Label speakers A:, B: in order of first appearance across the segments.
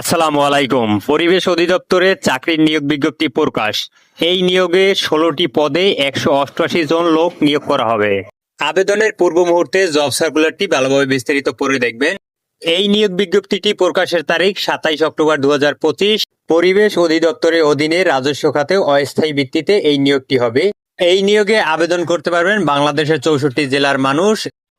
A: আসসালামু আলাইকুম। পরিবেশ অধিদপ্তরে চাকরির নিয়োগ বিজ্ঞপ্তি প্রকাশ। এই নিয়োগে ষোলোটি পদে একশো অষ্টআশি জন লোক নিয়োগ করা হবে। আবেদনের পূর্ব মুহূর্তে জব সার্কুলারটি ভালোভাবে বিস্তারিত পড়ে দেখবেন। এই নিয়োগ বিজ্ঞপ্তিটি প্রকাশের তারিখ সাতাইশ অক্টোবর দুহাজার পঁচিশ। পরিবেশ অধিদপ্তরের অধীনে রাজস্ব খাতে অস্থায়ী ভিত্তিতে এই নিয়োগটি হবে। এই নিয়োগে আবেদন করতে পারবেন বাংলাদেশের চৌষট্টি জেলার মানুষ।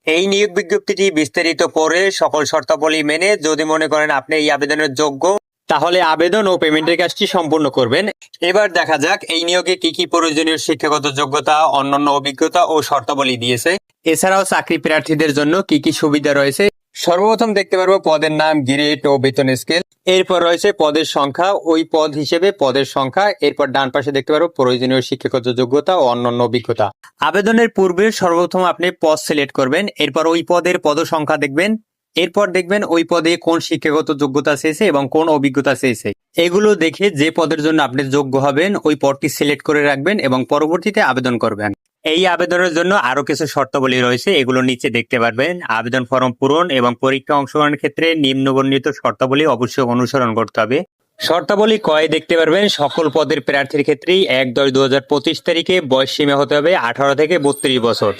A: এই নিয়োগ বিজ্ঞপ্তিটি বিস্তারিত পড়ে সকল শর্তাবলী মেনে যদি মনে করেন আপনি এই আবেদনের যোগ্য, তাহলে আবেদন ও পেমেন্টের কাজটি সম্পূর্ণ করবেন। এবার দেখা যাক এই নিয়োগে কি কি প্রয়োজনীয় শিক্ষাগত যোগ্যতা, অন্যান্য অভিজ্ঞতা ও শর্তাবলী দিয়েছে। এছাড়াও চাকরি প্রার্থীদের জন্য কি কি সুবিধা রয়েছে সর্বপ্রথম দেখতে পারব পদের নাম, গ্রেড ও বেতন স্কেল। এরপর রয়েছে পদের সংখ্যা, ওই পদ হিসেবে পদের সংখ্যা, এরপর ডান পাশে দেখতে পারব প্রয়োজনীয় শিক্ষাগত যোগ্যতা ও অন্যান্য অভিজ্ঞতা। আবেদনের পূর্বে সর্বপ্রথম আপনি পদ সিলেক্ট করবেন, এরপর ওই পদের পদ সংখ্যা দেখবেন, এরপর দেখবেন ওই পদে কোন শিক্ষাগত যোগ্যতা চেয়েছে এবং কোন অভিজ্ঞতা চেয়েছে। এগুলো দেখে যে পদের জন্য আপনি যোগ্য হবেন, ওই পদটি সিলেক্ট করে রাখবেন এবং পরবর্তীতে আবেদন করবেন। এই আবেদনের জন্য আরও কিছু শর্তাবলী রয়েছে, এগুলো নিচে দেখতে পারবেন। আবেদন ফর্ম পূরণ এবং পরীক্ষা অংশগ্রহণের ক্ষেত্রে নিম্নবর্ণিত শর্তাবলী অবশ্যই অনুসরণ করতে হবে। শর্তাবলী কয় দেখতে পারবেন, সকল পদের প্রার্থীর ক্ষেত্রেই এক দশ দু হাজার পঁচিশ তারিখে বয়স সীমা হতে হবে আঠারো থেকে বত্রিশ বছর।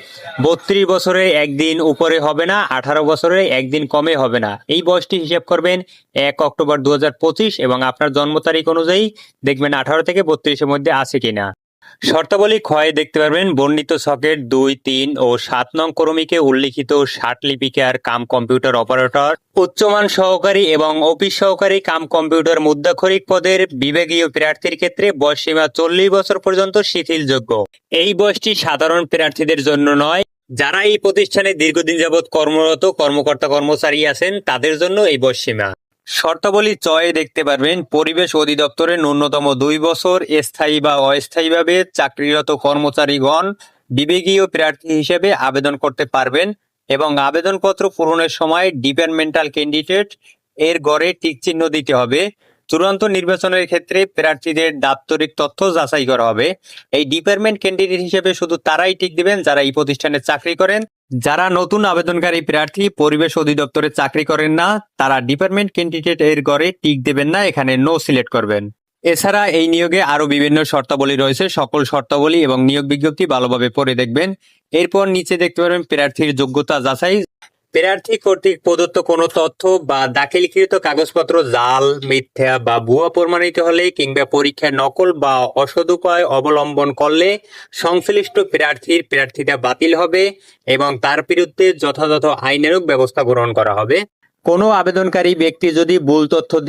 A: বত্রিশ বছরে একদিন উপরে হবে না, আঠারো বছরে একদিন কমে হবে না। এই বয়সটি হিসাব করবেন এক অক্টোবর দু এবং আপনার জন্ম তারিখ অনুযায়ী দেখবেন আঠারো থেকে বত্রিশের মধ্যে আছে কিনা। শর্তাবলী ক্ষয়ে দেখতে পারবেন, বর্ণিত সকেট দুই, তিন ও সাত নং ক্রমিকে উল্লিখিত লিপিকার কাম কম্পিউটার অপারেটর। উচ্চমান সহকারী এবং অফিস সহকারী কাম কম্পিউটার মুদ্রাক্ষরিক পদের বিভাগীয় প্রার্থীর ক্ষেত্রে বয়সসীমা চল্লিশ বছর পর্যন্ত শিথিলযোগ্য। এই বয়সটি সাধারণ প্রার্থীদের জন্য নয়। যারা এই প্রতিষ্ঠানে দীর্ঘদিন যাবৎ কর্মরত কর্মকর্তা কর্মচারী আছেন, তাদের জন্য এই বয়সসীমা। শর্তাবলী চয়ে দেখতে পারবেন পরিবেশ অধিদপ্তরে ন্যূনতম দুই বছর স্থায়ী বা অস্থায়ীভাবে চাকরিরত কর্মচারীগণ বিবেকীয় প্রার্থী হিসেবে আবেদন করতে পারবেন এবং আবেদনপত্র পূরণের সময় ডিপার্টমেন্টাল ক্যান্ডিডেট এর গড়ে টিক চিহ্ন দিতে হবে। চূড়ান্ত নির্বাচনের ক্ষেত্রে প্রার্থীদের দাপ্তরিক তথ্য যাচাই করা হবে। এই ডিপার্টমেন্ট ক্যান্ডিডেট হিসেবে শুধু তারাই টিক দিবেন যারা এই প্রতিষ্ঠানে চাকরি করেন। যারা নতুন আবেদনকারী প্রার্থী, পরিবেশ অধিদপ্তরে চাকরি করেন না, তারা ডিপার্টমেন্ট ক্যান্ডিডেট এর গড়ে টিক দেবেন না, এখানে নো সিলেক্ট করবেন। এছাড়া এই নিয়োগে আরও বিভিন্ন শর্তাবলী রয়েছে, সকল শর্তাবলী এবং নিয়োগ বিজ্ঞপ্তি ভালোভাবে পড়ে দেখবেন। এরপর নিচে দেখতে পারবেন প্রার্থীর যোগ্যতা যাচাই। প্রার্থী কর্তৃক প্রদত্ত কোনো তথ্য বা দাখিলকৃত কাগজপত্র, জাল, মিথ্যা বা ভুয়া প্রমাণিত হলে কিংবা পরীক্ষায় নকল বা অসদুপায় অবলম্বন করলে সংশ্লিষ্ট প্রার্থীর প্রার্থিতা বাতিল হবে এবং তার বিরুদ্ধে যথাযথ আইনানুগ ব্যবস্থা গ্রহণ করা হবে। কোনো আবেদনকারী ব্যক্তি যদি ভুল তথ্য